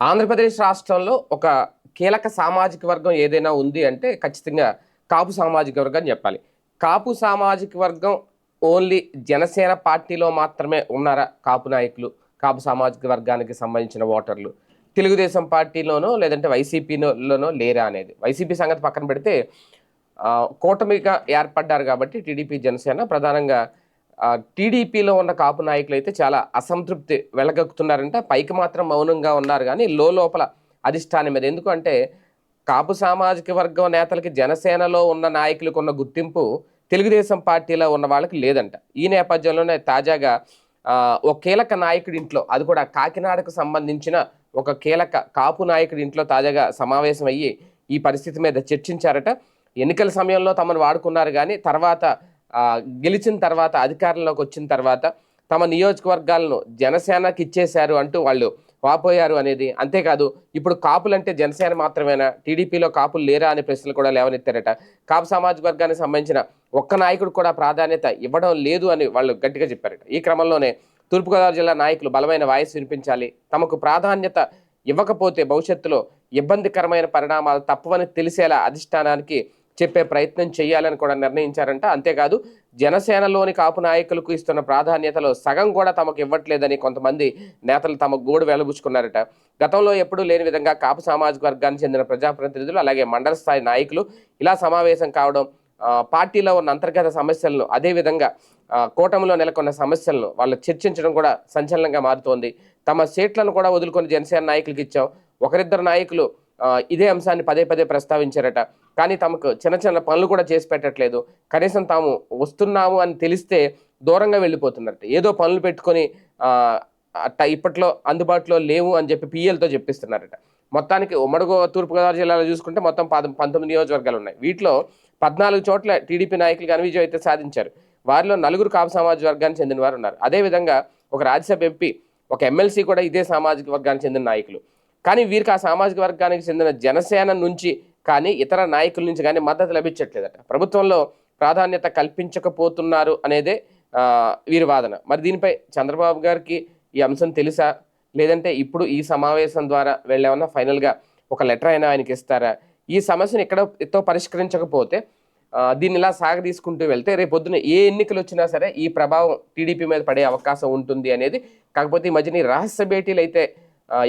ఆంధ్రప్రదేశ్ రాష్ట్రంలో ఒక కీలక సామాజిక వర్గం ఏదైనా ఉంది అంటే ఖచ్చితంగా కాపు సామాజిక వర్గం చెప్పాలి. కాపు సామాజిక వర్గం ఓన్లీ జనసేన పార్టీలో మాత్రమే ఉన్నారా కాపు నాయకులు? కాపు సామాజిక వర్గానికి సంబంధించిన ఓటర్లు. తెలుగుదేశం పార్టీలోనో లేదంటే వైసీపీలోనో లేరా అనేది. వైసీపీ సంగతి పక్కన పెడితే కూటమిగా ఏర్పడ్డారు కాబట్టి టీడీపీ జనసేన ప్రధానంగా టీడీపీలో ఉన్న కాపు నాయకులు అయితే చాలా అసంతృప్తి వెలగక్కుతున్నారంట. పైకి మాత్రం మౌనంగా ఉన్నారు కానీ లోపల అధిష్టానం మీద. ఎందుకంటే కాపు సామాజిక వర్గం నేతలకి జనసేనలో ఉన్న నాయకులకు ఉన్న గుర్తింపు తెలుగుదేశం పార్టీలో ఉన్న వాళ్ళకి లేదంట. ఈ నేపథ్యంలోనే తాజాగా ఒక కీలక నాయకుడి ఇంట్లో అది కూడా కాకినాడకు సంబంధించిన ఒక కీలక కాపు నాయకుడి ఇంట్లో తాజాగా సమావేశం అయ్యి ఈ పరిస్థితి మీద చర్చించారట. ఎన్నికల సమయంలో తమను వాడుకున్నారు కానీ తర్వాత గెలిచిన తర్వాత అధికారంలోకి వచ్చిన తర్వాత తమ నియోజకవర్గాలను జనసేనకి ఇచ్చేశారు అంటూ వాళ్ళు వాపోయారు అనేది అంతేకాదు ఇప్పుడు కాపులంటే జనసేన మాత్రమేనా? టీడీపీలో కాపులు లేరా అనే ప్రశ్నలు కూడా లేవనెత్తారట. కాపు సామాజిక వర్గానికి సంబంధించిన ఒక్క నాయకుడు కూడా ప్రాధాన్యత ఇవ్వడం లేదు అని వాళ్ళు గట్టిగా చెప్పారట. ఈ క్రమంలోనే తూర్పుగోదావరి జిల్లా నాయకులు బలమైన వాయిస్ వినిపించాలి. తమకు ప్రాధాన్యత ఇవ్వకపోతే భవిష్యత్తులో ఇబ్బందికరమైన పరిణామాలు తప్పవని తెలిసేలా అధిష్టానానికి చెప్పే ప్రయత్నం చేయాలని కూడా నిర్ణయించారంట. అంతేకాదు జనసేనలోని కాపు నాయకులకు ఇస్తున్న ప్రాధాన్యతలో సగం కూడా తమకు ఇవ్వట్లేదని కొంతమంది నేతలు తమ గోడు వెలబుచ్చుకున్నారట. గతంలో ఎప్పుడూ లేని విధంగా కాపు సామాజిక వర్గానికి చెందిన ప్రజాప్రతినిధులు అలాగే మండల స్థాయి నాయకులు ఇలా సమావేశం కావడం పార్టీలో ఉన్న అంతర్గత సమస్యలను అదేవిధంగా కూటమిలో నెలకొన్న సమస్యలను వాళ్ళు చర్చించడం కూడా సంచలనంగా మారుతోంది. తమ సీట్లను కూడా వదులుకొని జనసేన నాయకులకు ఇచ్చాం. ఒకరిద్దరు నాయకులు ఇదే అంశాన్ని పదే పదే ప్రస్తావించారట. కానీ తమకు చిన్న చిన్న పనులు కూడా చేసి పెట్టట్లేదు. కనీసం తాము వస్తున్నాము అని తెలిస్తే దూరంగా వెళ్ళిపోతున్నారట ఏదో పనులు పెట్టుకొని అట్ట ఇప్పట్లో అందుబాటులో లేవు అని చెప్పి పిఎల్తో చెప్పిస్తున్నారట. మొత్తానికి ఉమ్మడి తూర్పుగోదావరి జిల్లాలో చూసుకుంటే మొత్తం పద పంతొమ్మిది నియోజకవర్గాలు ఉన్నాయి. వీటిలో పద్నాలుగు చోట్ల టీడీపీ నాయకులు ఘనవిజయం అయితే సాధించారు. వారిలో నలుగురు కాపు సామాజిక వర్గానికి చెందిన వారు ఉన్నారు. అదేవిధంగా ఒక రాజ్యసభ ఎంపీ ఒక ఎమ్మెల్సీ కూడా ఇదే సామాజిక వర్గానికి చెందిన నాయకులు. కానీ వీరికి ఆ సామాజిక వర్గానికి చెందిన జనసేన నుంచి కానీ ఇతర నాయకుల నుంచి కానీ మద్దతు లభించట్లేదట. ప్రభుత్వంలో ప్రాధాన్యత కల్పించకపోతున్నారు అనేదే వీరి వాదన. మరి దీనిపై చంద్రబాబు గారికి ఈ అంశం తెలుసా? లేదంటే ఇప్పుడు ఈ సమావేశం ద్వారా వెళ్ళేమన్నా ఫైనల్గా ఒక లెటర్ అయినా ఆయనకి ఇస్తారా? ఈ సమస్యను ఎక్కడ ఎత్తో పరిష్కరించకపోతే దీన్ని ఇలా సాగదీసుకుంటూ వెళ్తే రేపొద్దున ఏ ఎన్నికలు వచ్చినా సరే ఈ ప్రభావం టీడీపీ మీద పడే అవకాశం ఉంటుంది అనేది. కాకపోతే ఈ మధ్యన రహస్య భేటీలు అయితే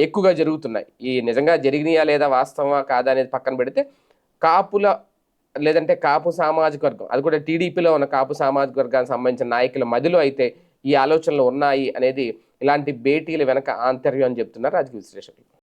ఎక్కువగా జరుగుతున్నాయి. ఈ నిజంగా జరిగినాయా లేదా వాస్తవమా కాదా అనేది పక్కన పెడితే కాపుల లేదంటే కాపు సామాజిక వర్గం అది కూడా టీడీపీలో ఉన్న కాపు సామాజిక వర్గానికి సంబంధించిన నాయకుల మదిలో అయితే ఈ ఆలోచనలు ఉన్నాయి అనేది ఇలాంటి భేటీల వెనక ఆంతర్యం అని చెప్తున్నారు రాజకీయ విశ్లేషకులు.